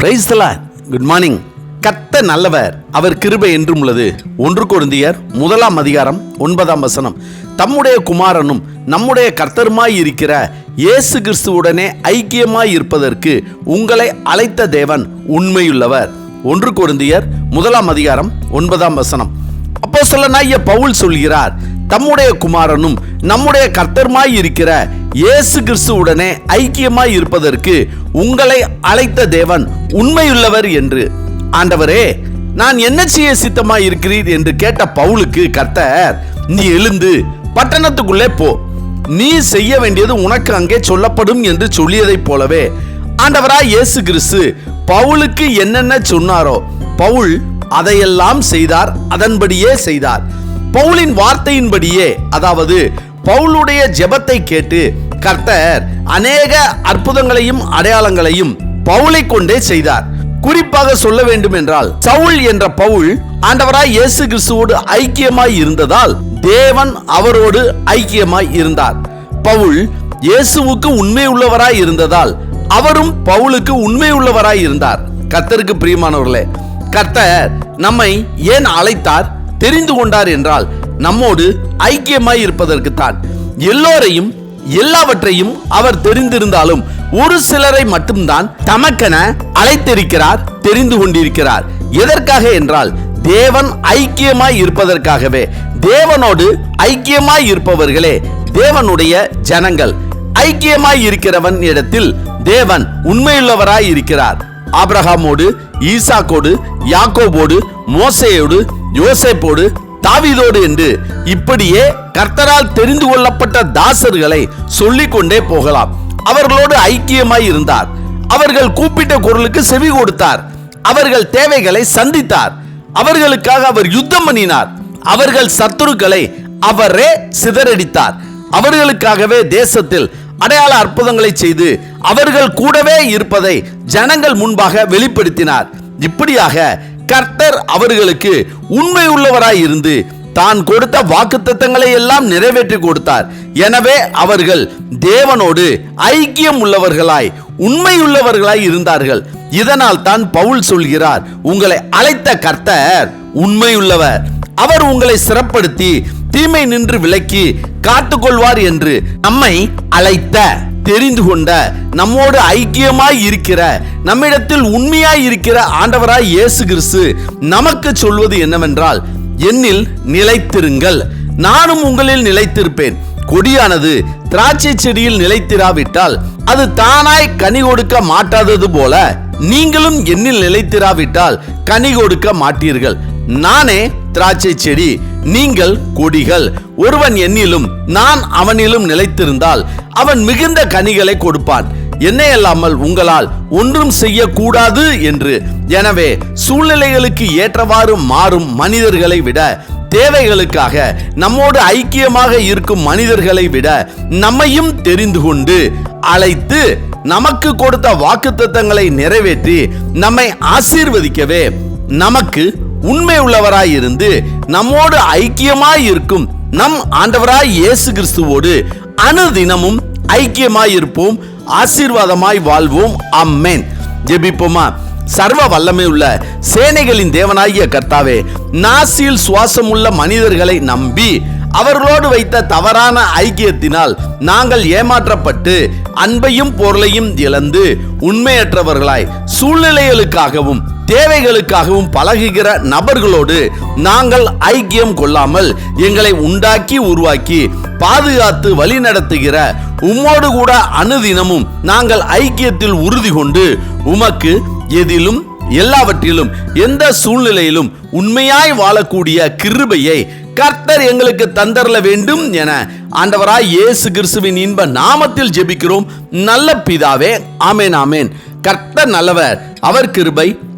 Price good morning கத்த நல்லவர் அவர் கிருபை என்றும் உள்ளது. ஒன்று கொருந்தியர் முதலாம் அதிகாரம் ஒன்பதாம் வசனம். தம்முடைய குமாரனும் நம்முடைய கர்த்தருமாய் இருக்கிற இயேசு கிறிஸ்துவுடனே ஐக்கியமாய் இருப்பதற்கு உங்களை அழைத்த தேவன் உண்மையுள்ளவர். ஒன்று கொருந்தியர் முதலாம் அதிகாரம் ஒன்பதாம் வசனம். அப்போ சொல்ல பவுல் சொல்கிறார் தம்முடைய குமாரனும் நம்முடைய கர்த்தருமாய் இருக்கிற இயேசு கிறிஸ்துவுடனே ஐக்கியமாய் இருப்பதற்கு உங்களை அழைத்த தேவன் உண்மையுள்ளவர் என்று. ஆண்டவரே நான் என்ன செய்ய சித்தமாய் இருக்கிறீர் என்று கேட்ட பவுலுக்கு கர்த்தர் நீ எழுந்து பட்டணத்துக்குள்ளே போ. நீ செய்ய வேண்டியது உனக்கு அங்கே சொல்லப்படும் என்று சொல்லியதைப் போலவே ஆண்டவராய் இயேசு கிறிஸ்து பவுலுக்கு என்னென்ன சொன்னாரோ பவுல் அதையெல்லாம் செய்தார் அதன்படியே செய்தார். பவுலின் வார்த்தையின்படியே அதாவது பவுலுடைய ஜெபத்தை கேட்டு கர்த்தர் அநேக அற்புதங்களையும் அடையாளங்களையும் பவுலை கொண்டே செய்தார். குறிப்பாக சொல்ல வேண்டும் என்றால் சவுல் என்ற பவுல் ஆண்டவராய் இயேசு கிறிஸ்துவோடு ஐக்கியமாய் இருந்ததால் தேவன் அவரோடு ஐக்கியமாய் இருந்தார். பவுல் இயேசுவுக்கு உண்மை உள்ளவராய் இருந்ததால் அவரும் பவுலுக்கு உண்மை உள்ளவராய் இருந்தார். கர்த்தருக்கு பிரியமானவர்களே கர்த்தர் நம்மை ஏன் அழைத்தார்? தெரிந்து கொண்டார் என்றால் நம்மோடு ஐக்கியமாய் இருப்பதற்குத்தான். எல்லோரையும் எல்லாவற்றையும் அவர் தெரிந்திருந்தாலும் ஒரு சிலரை மட்டும்தான் தமக்கென அழைத்திருக்கிறார் தெரிந்து கொண்டிருக்கிறார். எதற்காக என்றால் தேவன் ஐக்கியமாய் இருப்பதற்காகவே. தேவனோடு ஐக்கியமாய் இருப்பவர்களே தேவனுடைய ஜனங்கள். ஐக்கியமாய் இருக்கிறவன் இடத்தில் தேவன் உண்மையுள்ளவராய் இருக்கிறார். ஆபிரகாமோடு ஈசாக்கோடு யாக்கோபோடு மோசையோடு யோசேப்போடு தாவிதோடு என்று இப்படியே கர்த்தரால் தெரிந்து கொள்ளப்பட்ட தாசர்களை சொல்லிக் கொண்டே போகலாம். அவர்களோடு ஐக்கியமாய் இருந்தார். அவர்கள் கூப்பிட்ட குரலுக்கு செவி கொடுத்தார். அவர்கள் தேவைகளை சந்தித்தார். அவர்களுக்காக அவர் யுத்தம் பண்ணினார். அவர்கள் சத்துருக்களை அவரே சிதறடித்தார். அவர்களுக்காகவே தேசத்தில் அடையாள அற்புதங்களை செய்து அவர்கள் கூடவே இருப்பதை ஜனங்கள் முன்பாக வெளிப்படுத்தினார். இப்படியாக கர்த்தர் அவர்களுக்கு உண்மை உள்ளவராய் இருந்து தான் கொடுத்த வாக்குத்தத்தங்களை எல்லாம் நிறைவேற்றி கொடுத்தார். எனவே அவர்கள் தேவனோடு ஐக்கியம் உள்ளவர்களாய் உண்மையுள்ளவர்களாய் இருந்தார்கள். இதனால் தான் பவுல் சொல்கிறார் உங்களை அழைத்த கர்த்தர் உண்மையுள்ளவர். அவர் உங்களை சிறப்படுத்தி தீமை நின்று விலக்கி காத்துக்கொள்வார் என்று நம்மை அழைத்த. தெரிந்து கொண்ட நம்மோடு ஐக்கியமாய் இருக்கிற நம்மிடத்தில் உண்மையாய் இருக்கிற ஆண்டவராய் இயேசு கிறிஸ்து நமக்கு சொல்வது என்னவென்றால் என்னில் நிலைத்திருங்கள். நானும் உங்களில் நிலைத்திருப்பேன். கொடியானது திராட்சை செடியில் நிலைத்திராவிட்டால் அது தானாய் கனி கொடுக்க மாட்டாதது போல நீங்களும் என்னில் நிலைத்திராவிட்டால் கனி கொடுக்க மாட்டீர்கள். நானே திராட்சை செடி நீங்கள் கொடிகள். ஒருவன் என்னிலும் நான் அவனிலும் நிலைத்திருந்தால் அவன் மிகுந்த கனிகளை கொடுப்பான். என்னை அல்லாமல் உங்களால் ஒன்றும் செய்யக்கூடாது என்று. எனவே சூழ்நிலைகளுக்கு ஏற்றவாறு மாறும் மனிதர்களை விட தேவைகளுக்காக நம்மோடு ஐக்கியமாக இருக்கும் மனிதர்களை விட நம்மையும் தெரிந்து கொண்டு அழைத்து நமக்கு கொடுத்த வாக்கு நிறைவேற்றி நம்மை ஆசீர்வதிக்கவே நமக்கு உண்மை உள்ளவராயிருந்து நம்மோடு ஐக்கியமாய் இருக்கும் நம் ஆண்டவராய் இயேசு கிறிஸ்துவோடு அனுதினமும் ஐக்கியமாய் இருப்போம் ஆசீர்வாதமாய் வாழ்வோம். அம்மேன் ஜெபிப்போமா? சர்வ வல்லமை உள்ள சேனைகளின் தேவனாகிய கர்த்தாவே நாசியில் சுவாசம் உள்ள மனிதர்களை நம்பி அவர்களோடு வைத்த தவறான ஐக்கியத்தினால் நாங்கள் ஏமாற்றப்பட்டு அன்பையும் பொருளையும் இழந்து உண்மையற்றவர்களாய் சூழ்நிலைகளுக்காகவும் தேவைகளுக்காகவும் பழகுகிற நபர்களோடு நாங்கள் ஐக்கியம் கொள்ளாமல் எங்களை உண்டாக்கி உருவாக்கி பாதுகாத்து வழி நடத்துகிற உம்மோடு கூட அனுதினமும் நாங்கள் ஐக்கியத்தில் உறுதி கொண்டு உமக்கு எதிலும் எல்லாவற்றிலும் எந்த சூழ்நிலையிலும் உண்மையாய் வாழக்கூடிய கிருபையை கர்த்தர் எங்களுக்கு தந்தரல வேண்டும் என ஆண்டவராய் இயேசு கிறிஸ்துவின் இன்ப நாமத்தில் ஜெபிக்கிறோம். நல்ல பிதாவே ஆமேன் ஆமேன். கர்த்தர் நல்லவர் அவர் கிருபை